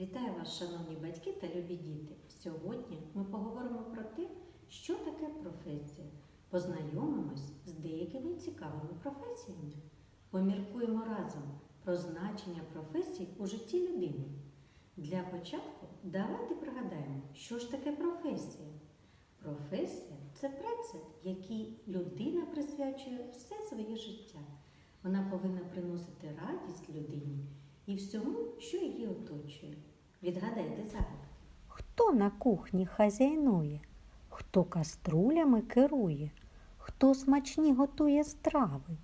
Вітаю вас, шановні батьки та любі діти! Сьогодні ми поговоримо про те, що таке професія. Познайомимось з деякими цікавими професіями. Поміркуємо разом про значення професій у житті людини. Для початку давайте пригадаємо, що ж таке професія. Професія це праця, якій людина присвячує все своє життя. Вона повинна приносити радість людині і всьому, що її оточує. Відгадайте загадку. Хто на кухні хазяйнує, хто каструлями керує, хто смачні готує страви,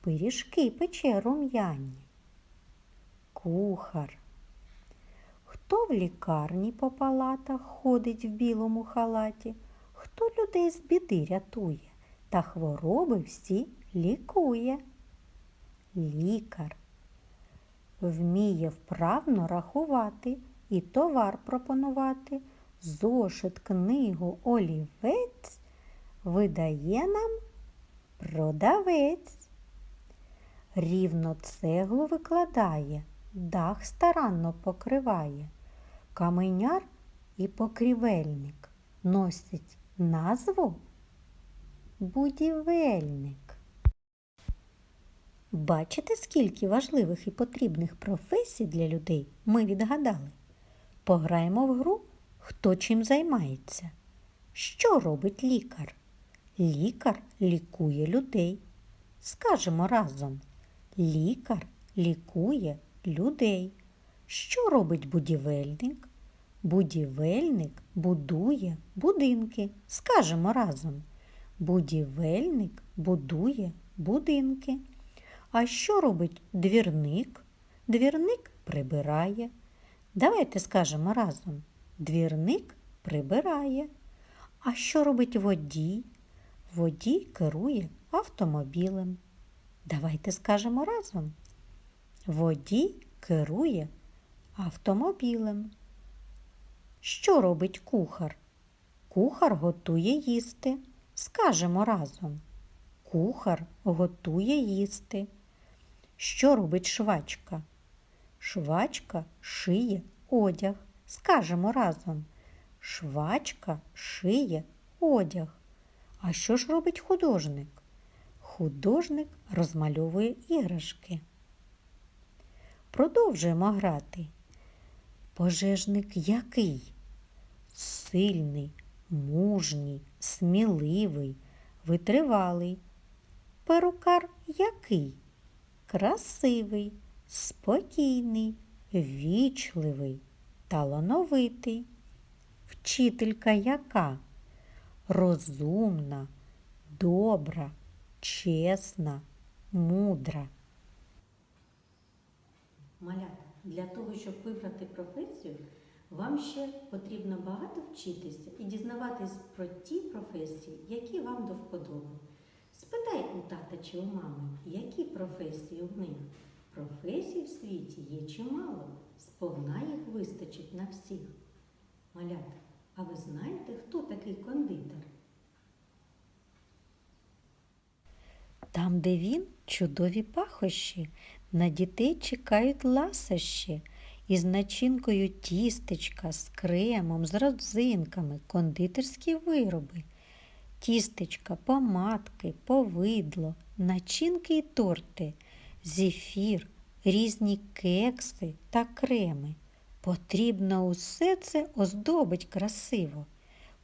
пиріжки пече рум'яні. Кухар. Хто в лікарні по палатах ходить в білому халаті, хто людей з біди рятує та хвороби всі лікує. Лікар вміє вправно рахувати і товар пропонувати, зошит, книгу, олівець видає нам продавець. Рівно цеглу викладає, дах старанно покриває. Каменяр і покрівельник носить назву будівельник. Бачите, скільки важливих і потрібних професій для людей ми відгадали? Пограємо в гру, хто чим займається. Що робить лікар? Лікар лікує людей. Скажемо разом. Лікар лікує людей. Що робить будівельник? Будівельник будує будинки. Скажемо разом. Будівельник будує будинки. А що робить двірник? Двірник прибирає. Давайте скажемо разом. Двірник прибирає. А що робить водій? Водій керує автомобілем. Давайте скажемо разом. Водій керує автомобілем. Що робить кухар? Кухар готує їсти. Скажемо разом. Кухар готує їсти. Що робить швачка? Швачка шиє одяг. Скажемо разом. Швачка шиє одяг. А що ж робить художник? Художник розмальовує іграшки. Продовжуємо грати. Пожежник який? Сильний, мужній, сміливий, витривалий. Перукар який? Красивий, спокійний, вічливий, талановитий. Вчителька яка? Розумна, добра, чесна, мудра. Малята, для того, щоб вибрати професію, вам ще потрібно багато вчитися і дізнаватись про ті професії, які вам до вподоби. Спитай у тата чи у мами, які професії у них. Професій в світі є чимало, сповна їх вистачить на всіх. Малята, а ви знаєте, хто такий кондитер? Там, де він, чудові пахощі, на дітей чекають ласощі. Із начинкою тістечка, з кремом, з родзинками, кондитерські вироби. Тістечка, помадки, повидло, начинки й торти, зефір, різні кекси та креми. Потрібно усе це оздобить красиво.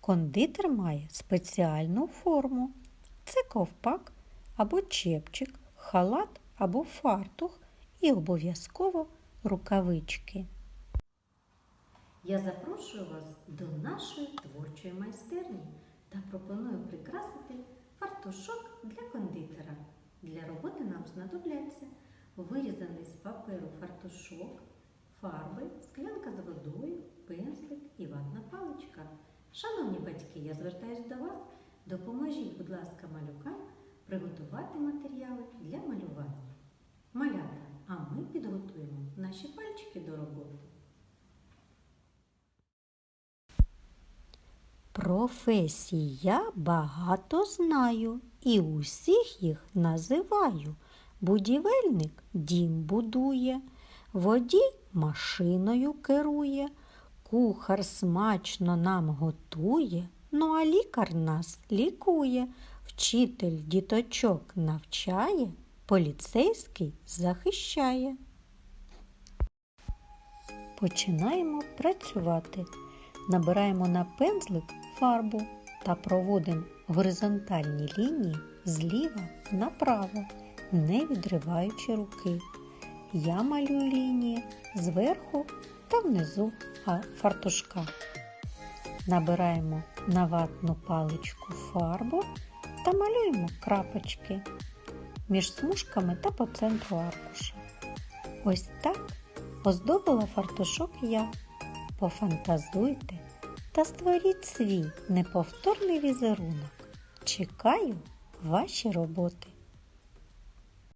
Кондитер має спеціальну форму. Це ковпак або чепчик, халат або фартух і обов'язково рукавички. Я запрошую вас до нашої творчої майстерні та пропоную прикрасити фартушок для кондитера. Для роботи нам знадобляться вирізаний з паперу фартушок, фарби, склянка з водою, пензлик і ватна паличка. Шановні батьки, я звертаюся до вас. Допоможіть, будь ласка, малюкам приготувати матеріали для малювання. Малята, а ми підготуємо наші пальчики до роботи. Професій я багато знаю і усіх їх називаю. Будівельник дім будує, водій машиною керує, кухар смачно нам готує, ну а лікар нас лікує, вчитель діточок навчає, поліцейський захищає. Починаємо працювати. Набираємо на пензлик фарбу та проводимо горизонтальні лінії зліва направо, не відриваючи руки. Я малюю лінії зверху та внизу фартушка. Набираємо на ватну паличку фарбу та малюємо крапочки між смужками та по центру аркуша. Ось так оздобила фартушок я. Пофантазуйте та створіть свій неповторний візерунок. Чекаю ваші роботи.